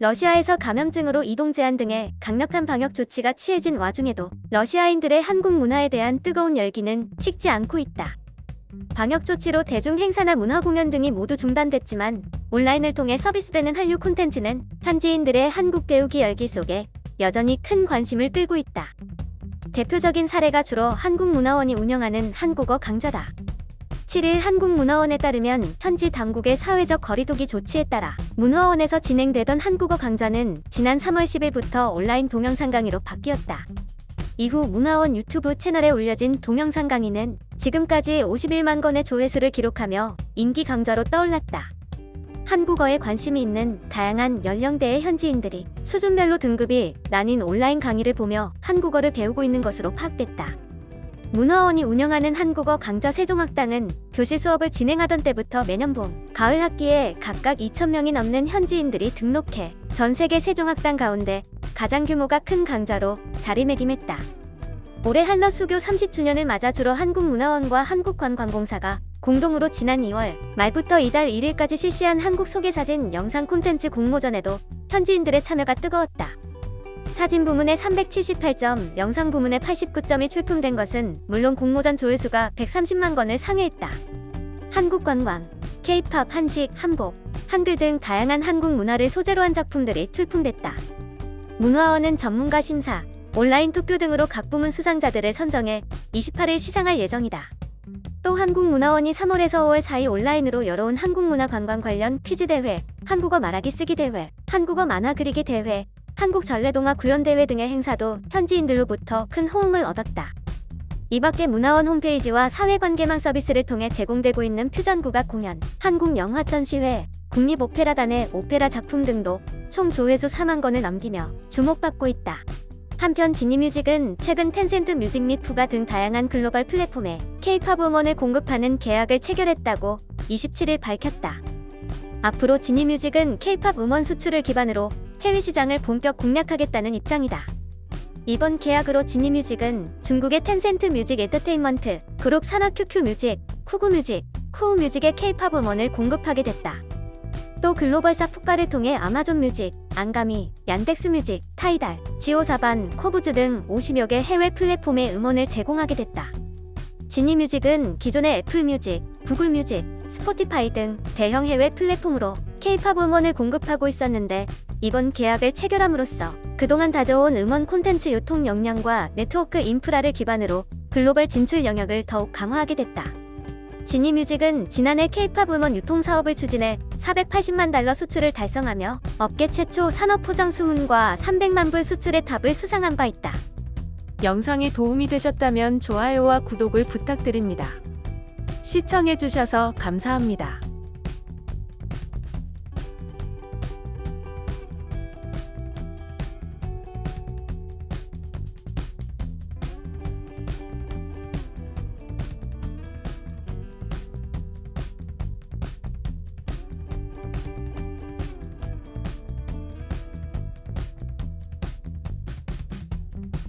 러시아에서 감염증으로 이동 제한 등의 강력한 방역 조치가 취해진 와중에도 러시아인들의 한국 문화에 대한 뜨거운 열기는 식지 않고 있다. 방역 조치로 대중 행사나 문화 공연 등이 모두 중단됐지만 온라인을 통해 서비스되는 한류 콘텐츠는 현지인들의 한국 배우기 열기 속에 여전히 큰 관심을 끌고 있다. 대표적인 사례가 주로 한국문화원이 운영하는 한국어 강좌다. 7일 한국문화원에 따르면 현지 당국의 사회적 거리두기 조치에 따라 문화원에서 진행되던 한국어 강좌는 지난 3월 10일부터 온라인 동영상 강의로 바뀌었다. 이후 문화원 유튜브 채널에 올려진 동영상 강의는 지금까지 51만 건의 조회수를 기록하며 인기 강좌로 떠올랐다. 한국어에 관심이 있는 다양한 연령대의 현지인들이 수준별로 등급이 나뉜 온라인 강의를 보며 한국어를 배우고 있는 것으로 파악됐다. 문화원이 운영하는 한국어 강좌 세종학당은 교실 수업을 진행하던 때부터 매년 봄, 가을 학기에 각각 2,000명이 넘는 현지인들이 등록해 전 세계 세종학당 가운데 가장 규모가 큰 강좌로 자리매김했다. 올해 한러 수교 30주년을 맞아 주로 한국문화원과 한국관광공사가 공동으로 지난 2월 말부터 이달 1일까지 실시한 한국 소개사진 영상 콘텐츠 공모전에도 현지인들의 참여가 뜨거웠다. 사진 부문에 378점, 영상 부문에 89점이 출품된 것은 물론 공모전 조회수가 130만 건을 상회했다. 한국 관광, K-팝, 한식, 한복, 한글 등 다양한 한국 문화를 소재로 한 작품들이 출품됐다. 문화원은 전문가 심사, 온라인 투표 등으로 각 부문 수상자들을 선정해 28일 시상할 예정이다. 또 한국문화원이 3월에서 5월 사이 온라인으로 열어온 한국문화 관광 관련 퀴즈 대회, 한국어 말하기 쓰기 대회, 한국어 만화 그리기 대회, 한국 전래동화 구연 대회 등의 행사도 현지인들로부터 큰 호응을 얻었다. 이 밖에 문화원 홈페이지와 사회관계망 서비스를 통해 제공되고 있는 퓨전국악 공연, 한국영화전시회, 국립오페라단의 오페라 작품 등도 총 조회수 4만 건을 넘기며 주목받고 있다. 한편 지니뮤직은 최근 텐센트 뮤직 및 푸가 등 다양한 글로벌 플랫폼에 K-팝 음원을 공급하는 계약을 체결했다고 27일 밝혔다. 앞으로 지니뮤직은 K-팝 음원 수출을 기반으로 해외 시장을 본격 공략하겠다는 입장이다. 이번 계약으로 지니뮤직은 중국의 텐센트 뮤직 엔터테인먼트, 그룹 산하 QQ 뮤직, 쿠구 뮤직, 쿠우 뮤직의 K-팝 음원을 공급하게 됐다. 또 글로벌사 푸카를 통해 아마존 뮤직, 안가미, 얀덱스 뮤직, 타이달, 지오사반, 코브즈 등 50여 개 해외 플랫폼의 음원을 제공하게 됐다. 지니 뮤직은 기존의 애플 뮤직, 구글 뮤직, 스포티파이 등 대형 해외 플랫폼으로 K-팝 음원을 공급하고 있었는데 이번 계약을 체결함으로써 그동안 다져온 음원 콘텐츠 유통 역량과 네트워크 인프라를 기반으로 글로벌 진출 영역을 더욱 강화하게 됐다. 지니 뮤직은 지난해 K-팝 음원 유통 사업을 추진해 480만 달러 수출을 달성하며 업계 최초 산업 포장 수훈과 300만 불 수출의 탑을 수상한 바 있다. 영상이 도움이 되셨다면 좋아요와 구독을 부탁드립니다. 시청해주셔서 감사합니다.